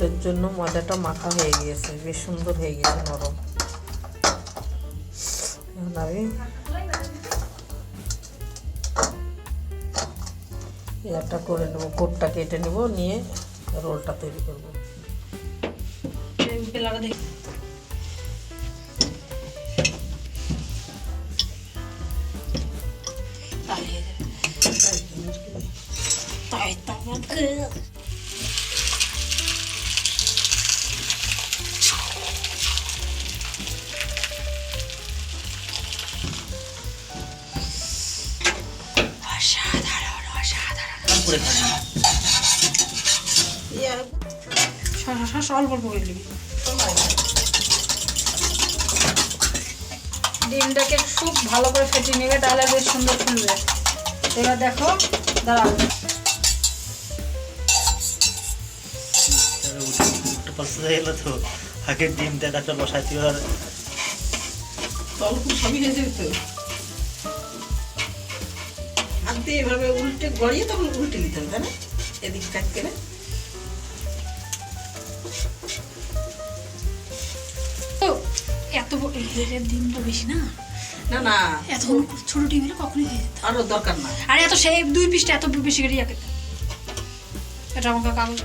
রোলের জন্য ময়দাটা মাখা হয়ে গিয়েছে, বেশ সুন্দর হয়ে গেছে নরম। একটা করে নেব, কোটটা কেটে নেব, নিয়ে রোলটা তৈরি করব। তাহলে তাই অসাধারণ অসাধারণ করে খাবি সস সস অল্প অল্প করে দিবি ডিমটাকে খুব ভালো করে ফেটিয়ে নেবে তাহলে বেশ সুন্দর ফুলবে। এবার দেখো দাঁড়াও। পাল্টে হয়ে তো আগে ডিম দেয় একটা বসাইছি আর অল্প সবই হয়ে যাবে তো? দিয়ে এভাবে উল্টে গড়িয়ে তখন উল্টে নিতে হবে তাই না? এদিক কাট করে এত তো বেশি না? না না। এত ছোট টিভিটা হলে কখনই হয়ে যেত আরও দরকার না। আর এত সেই দুই পিসটা এত বেশি করে ইয়াকে। এটা আমাকে কাগজ